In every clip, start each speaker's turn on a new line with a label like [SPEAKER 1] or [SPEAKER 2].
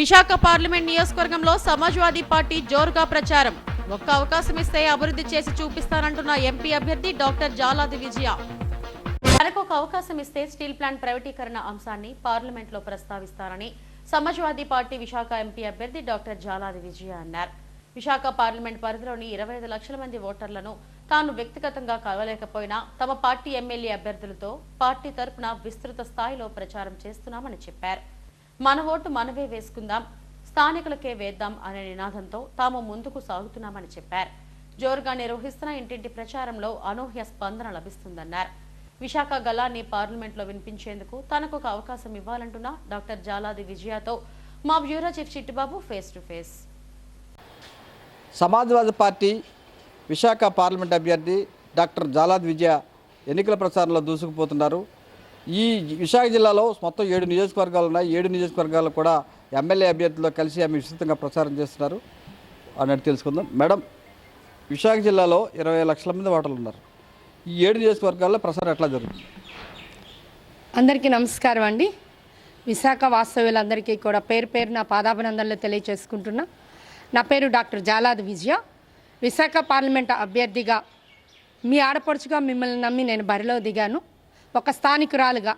[SPEAKER 1] Visakha parliament నియోజకవర్గంలో Samajwadi party జోరుగా ప్రచారం. ఒక్క అవకాశం ఇస్తే అభివృద్ధి చేసి చూపిస్తానంటున్న ఎంపీ అభ్యర్థి డాక్టర్ జాలాది విజయ. తనకు ఒక అవకాశం ఇస్తే స్టీల్ ప్లాంట్ ప్రైవేటీకరణ అంశాన్ని పార్లమెంట్లో ప్రస్తావిస్తారని సమాజ్వాదీ పార్టీ విశాఖ ఎంపీ అభ్యర్థి డాక్టర్ జాలాది విజయ అన్నారు. విశాఖ పార్లమెంట్ పరిధిలోని ఇరవై ఐదు లక్షల మంది ఓటర్లను తాను వ్యక్తిగతంగా కలవలేకపోయినా తమ పార్టీ ఎమ్మెల్యే అభ్యర్థులతో పార్టీ తరపున విస్తృత స్థాయిలో ప్రచారం చేస్తున్నామని చెప్పారు. మన ఓటు మనవే వేసుకుందాం స్థానికులకే వేద్దాం అనే నినాదంతో తాము ముందుకు సాగుతున్నామని చెప్పారు. జోరుగా నిర్వహిస్తున్న ఇంటింటి ప్రచారంలో అనూహ్య స్పందన లభిస్తుందన్నారు. విశాఖ గలాన్ని పార్లమెంట్లో వినిపించేందుకు తనకు ఒక అవకాశం ఇవ్వాలంటున్న డాక్టర్ జాలాది విజయతో మా bureau chief Chittibabu face to face.
[SPEAKER 2] Samajwadi party Visakha parliament అభ్యర్థి డాక్టర్ జాలాద్ విజయ ఎన్నికల ప్రచారంలో దూసుకుపోతున్నారు. ఈ విశాఖ జిల్లాలో మొత్తం ఏడు నియోజకవర్గాలు ఉన్నాయి. ఏడు నియోజకవర్గాలు కూడా ఎమ్మెల్యే అభ్యర్థులతో కలిసి ఆమె విస్తృతంగా ప్రచారం చేస్తున్నారు. అన్నట్టు తెలుసుకుందాం. మేడం విశాఖ జిల్లాలో ఇరవై లక్షల మంది ఓటర్లు ఉన్నారు. ఈ ఏడు నియోజకవర్గాల్లో ప్రసారం ఎట్లా జరుగుతుంది?
[SPEAKER 3] అందరికీ నమస్కారం అండి. విశాఖ వాస్తవ్యులందరికీ కూడా పేరు పేరు నా పాదాభినందనలు తెలియచేసుకుంటున్నా నా పేరు డాక్టర్ జాలాద్ విజయ. విశాఖ పార్లమెంట్ అభ్యర్థిగా మీ ఆడపడుచుగా మిమ్మల్ని నమ్మి నేను బరిలో దిగాను. ఒక స్థానికురాలుగా.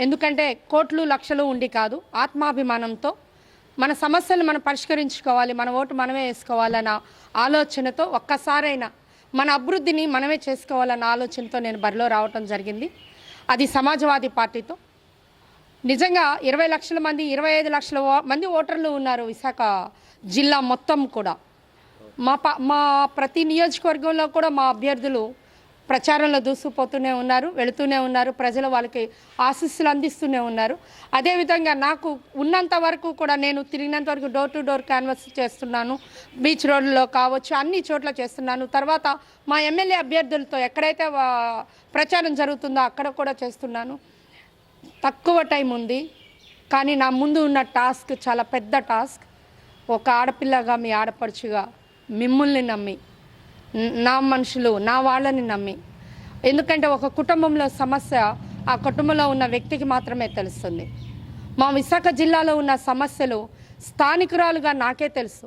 [SPEAKER 3] ఎందుకంటే కోట్లు లక్షలు ఉండి కాదు ఆత్మాభిమానంతో మన సమస్యలు మనం పరిష్కరించుకోవాలి మన ఓటు మనమే వేసుకోవాలన్న ఆలోచనతో ఒక్కసారైనా మన అభివృద్ధిని మనమే చేసుకోవాలన్న ఆలోచనతో నేను బరిలో రావటం జరిగింది. అది సమాజవాదీ పార్టీతో. నిజంగా ఇరవై లక్షల మంది ఇరవై ఐదు లక్షల ఓ- మంది ఓటర్లు ఉన్నారు విశాఖ జిల్లా మొత్తం కూడా. మా ప మా ప్రతి నియోజకవర్గంలో కూడా మా అభ్యర్థులు ప్రచారంలో దూసుకుపోతూనే ఉన్నారు వెళుతూనే ఉన్నారు ప్రజలు వాళ్ళకి ఆశీస్సులు అందిస్తూనే ఉన్నారు. అదేవిధంగా నాకు ఉన్నంత వరకు కూడా నేను తిరిగినంత వరకు డోర్ టు డోర్ క్యాన్వస్ చేస్తున్నాను బీచ్ రోడ్లో కావచ్చు అన్ని చోట్ల చేస్తున్నాను. తర్వాత మా ఎమ్మెల్యే అభ్యర్థులతో ఎక్కడైతే ప్రచారం జరుగుతుందో అక్కడ కూడా చేస్తున్నాను. తక్కువ టైం ఉంది కానీ నా ముందు ఉన్న టాస్క్ చాలా పెద్ద టాస్క్. ఒక ఆడపిల్లగా మీ ఆడపడుచుగా మిమ్మల్ని నమ్మి నా మనుషులు నా వాళ్ళని నమ్మి. ఎందుకంటే ఒక కుటుంబంలో సమస్య ఆ కుటుంబంలో ఉన్న వ్యక్తికి మాత్రమే తెలుస్తుంది. మా విశాఖ జిల్లాలో ఉన్న సమస్యలు స్థానికురాలుగా నాకే తెలుసు.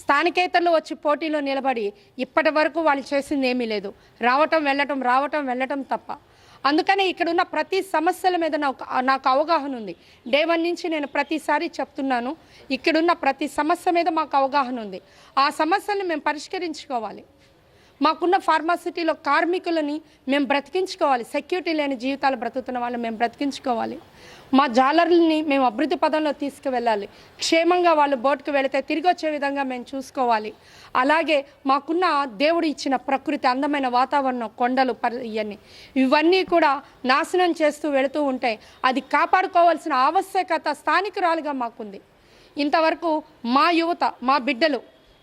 [SPEAKER 3] స్థానికేతరులు వచ్చి పోటీలో నిలబడి ఇప్పటి వరకు వాళ్ళు చేసింది ఏమీ లేదు. రావటం వెళ్ళటం రావటం వెళ్ళటం తప్ప. అందుకనే ఇక్కడున్న ప్రతి సమస్యల మీద నాకు నాకు అవగాహన ఉంది. డే వన్ నుంచి నేను ప్రతిసారి చెప్తున్నాను ఇక్కడున్న ప్రతి సమస్య మీద మాకు అవగాహన ఉంది. ఆ సమస్యలను మేము పరిష్కరించుకోవాలి. మాకున్న ఫార్మాసిటీలో కార్మికులని మేము బ్రతికించుకోవాలి. సెక్యూరిటీ లేని జీవితాలు బ్రతుకుతున్న వాళ్ళని మేము బ్రతికించుకోవాలి. మా జాలర్లని మేము అభివృద్ధి పదంలో తీసుకువెళ్ళాలి. క్షేమంగా వాళ్ళు బోట్కి వెళితే తిరిగి వచ్చే విధంగా మేము చూసుకోవాలి. అలాగే మాకున్న దేవుడు ఇచ్చిన ప్రకృతి అందమైన వాతావరణం కొండలు పర్ ఇవన్నీ ఇవన్నీ కూడా నాశనం చేస్తూ వెళుతూ ఉంటాయి అది కాపాడుకోవాల్సిన ఆవశ్యకత స్థానికురాలుగా మాకుంది. ఇంతవరకు మా యువత మా బిడ్డలు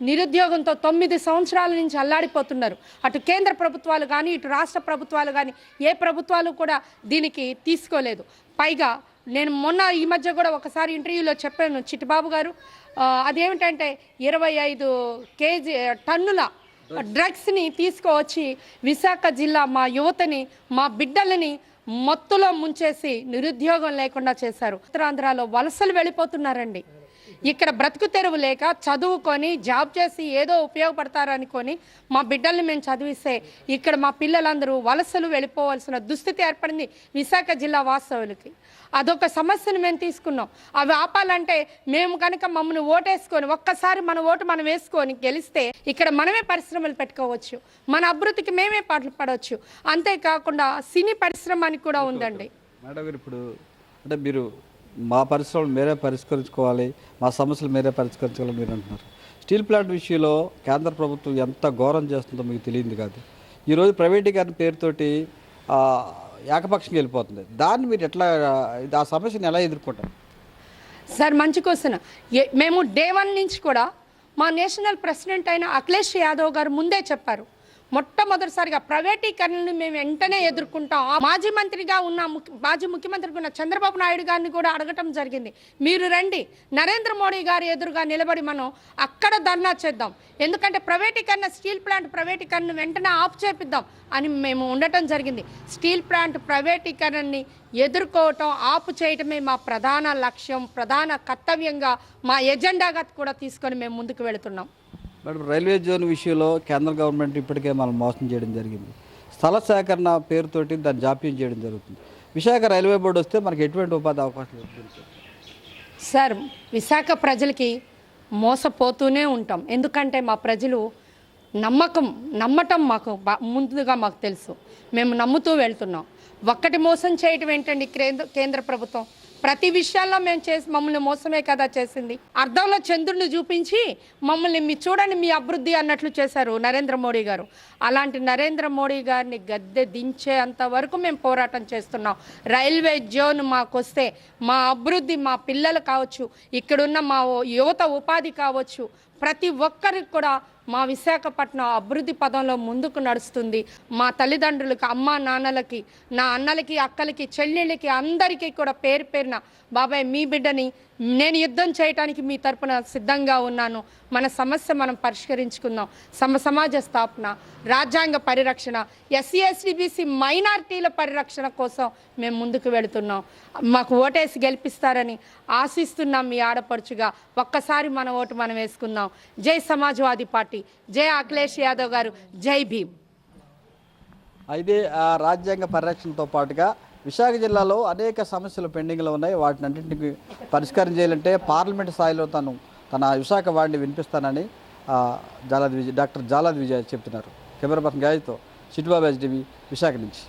[SPEAKER 3] నిరుద్యోగంతో తొమ్మిది సంవత్సరాల నుంచి అల్లాడిపోతున్నారు. అటు కేంద్ర ప్రభుత్వాలు కానీ ఇటు రాష్ట్ర ప్రభుత్వాలు కానీ ఏ ప్రభుత్వాలు కూడా దీనికి తీసుకోలేదు. పైగా నేను మొన్న ఈ మధ్య కూడా ఒకసారి ఇంటర్వ్యూలో చెప్పాను చిట్టిబాబు గారు. అదేమిటంటే ఇరవై ఐదు కేజీ టన్నుల డ్రగ్స్ని తీసుకువచ్చి విశాఖ జిల్లా మా యువతని మా బిడ్డలని మత్తులో ముంచేసి నిరుద్యోగం లేకుండా చేశారు. ఉత్తరాంధ్రలో వలసలు వెళ్ళిపోతున్నారండి. ఇక్కడ బ్రతుకు తెరువు లేక చదువుకొని జాబ్ చేసి ఏదో ఉపయోగపడతారనుకొని మా బిడ్డల్ని మేము చదివిస్తే ఇక్కడ మా పిల్లలందరూ వలసలు వెళ్ళిపోవాల్సిన దుస్థితి ఏర్పడింది విశాఖ జిల్లా వాస్తవులకి అదొక సమస్యను మేము తీసుకున్నాం. అవి ఆపాలంటే మేము కనుక మమ్మల్ని ఓటేసుకొని ఒక్కసారి మన ఓటు మనం వేసుకొని గెలిస్తే ఇక్కడ మనమే పరిశ్రమలు పెట్టుకోవచ్చు. మన అభివృద్ధికి మేమే పాటలు పడవచ్చు. అంతేకాకుండా సినీ పరిశ్రమ అని కూడా ఉందండి.
[SPEAKER 2] మేడం ఇప్పుడు అంటే మీరు మా పరిశ్రమలు మీరే పరిష్కరించుకోవాలి మా సమస్యలు మీరే పరిష్కరించుకోవాలి మీరు అంటున్నారు. స్టీల్ ప్లాంట్ విషయంలో కేంద్ర ప్రభుత్వం ఎంత ఘోరం చేస్తుందో మీకు తెలియదు కాదు. ఈరోజు ప్రైవేటీకరణ పేరుతోటి ఏకపక్షంగా వెళ్ళిపోతుంది. దాన్ని మీరు ఎట్లా ఇది ఆ సమస్యను ఎలా ఎదుర్కొంటారు?
[SPEAKER 3] సార్ మంచి క్వశ్చన్. ఏ- మేము డే వన్ నుంచి కూడా మా నేషనల్ ప్రెసిడెంట్ అయిన అఖిలేష్ యాదవ్ గారు ముందే చెప్పారు. మొట్టమొదటిసారిగా ప్రైవేటీకరణను మేము వెంటనే ఎదుర్కొంటాం. ఆ మాజీ మంత్రిగా ఉన్న ముఖ్య- మాజీ ముఖ్యమంత్రిగా ఉన్న చంద్రబాబు నాయుడు గారిని కూడా అడగటం జరిగింది. మీరు రండి. నరేంద్ర మోడీ గారి ఎదురుగా నిలబడి మనం అక్కడ ధర్నా చేద్దాం. ఎందుకంటే ప్రైవేటీకరణ స్టీల్ ప్లాంట్ ప్రైవేటీకరణను వెంటనే ఆఫ్ చేపిద్దాం అని మేము ఉండటం జరిగింది. స్టీల్ ప్లాంట్ ప్రైవేటీకరణని ఎదుర్కోవటం ఆపు చేయటమే మా ప్రధాన లక్ష్యం ప్రధాన కర్తవ్యంగా మా ఎజెండాగా కూడా తీసుకొని మేము ముందుకు వెళుతున్నాం.
[SPEAKER 2] మేడం రైల్వే జోన్ విషయంలో కేంద్ర గవర్నమెంట్ ఇప్పటికే మనం మోసం చేయడం జరిగింది. స్థల సేకరణ పేరుతోటి దాన్ని జాప్యం చేయడం జరుగుతుంది. విశాఖ రైల్వే బోర్డు వస్తే మనకి ఎటువంటి ఉపాధి అవకాశాలు
[SPEAKER 3] సార్ విశాఖ ప్రజలకి మోసపోతూనే ఉంటాం. ఎందుకంటే మా ప్రజలు నమ్మకం నమ్మటం మాకు ముందుగా మాకు తెలుసు. మేము నమ్ముతూ వెళ్తున్నాం. ఒక్కటి మోసం చేయటం ఏంటండి కేంద్ర కేంద్ర ప్రభుత్వం? ప్రతి విషయాల్లో మేము చేసి మమ్మల్ని మోసమే కదా చేసింది. అర్థంలో చంద్రుడిని చూపించి మమ్మల్ని మీ చూడండి మీ అభివృద్ధి అన్నట్లు చేశారు నరేంద్ర మోడీ గారు. అలాంటి నరేంద్ర మోడీ గారిని గద్దె దించేంత వరకు మేము పోరాటం చేస్తున్నాం. రైల్వే జోన్ మాకు వస్తే మా అభివృద్ధి మా పిల్లలు కావచ్చు ఇక్కడున్న మా యువత ఉపాధి కావచ్చు ప్రతి ఒక్కరికి కూడా మా విశాఖపట్నం అభివృద్ధి పదంలో ముందుకు నడుస్తుంది. మా తల్లిదండ్రులకి అమ్మ నాన్నలకి నా అన్నలకి అక్కలకి చెల్లెళ్ళకి అందరికీ కూడా పేరు పేరున బాబాయ్ మీ బిడ్డని నేను యుద్ధం చేయటానికి మీ తరపున సిద్ధంగా ఉన్నాను. మన సమస్య మనం పరిష్కరించుకుందాం. సమ సమాజ స్థాపన రాజ్యాంగ పరిరక్షణ ఎస్సీ ఎస్టీ బీసీ మైనారిటీల పరిరక్షణ కోసం మేము ముందుకు వెళుతున్నాం. మాకు ఓటేసి గెలిపిస్తారని ఆశిస్తున్నాం మీ ఆడపడుచుగా. ఒక్కసారి మన ఓటు మనం వేసుకుందాం. జై సమాజ్వాదీ పార్టీ. జై అఖిలేష్ యాదవ్ గారు. జై భీమ్.
[SPEAKER 2] అయితే రాజ్యాంగ పరిరక్షణతో పాటుగా విశాఖ జిల్లాలో అనేక సమస్యలు పెండింగ్లో ఉన్నాయి. వాటిని అన్నింటికి పరిష్కారం చేయాలంటే పార్లమెంట్ స్థాయిలో తను తన విశాఖ వాడిని వినిపిస్తానని ఆ, జాలాది విజయ్ డాక్టర్ జాలాది విజయ్ చెప్తున్నారు. కెమెరా పర్సన్ గాయతో చిట్టుబాబు హెచ్డివి విశాఖ నుంచి.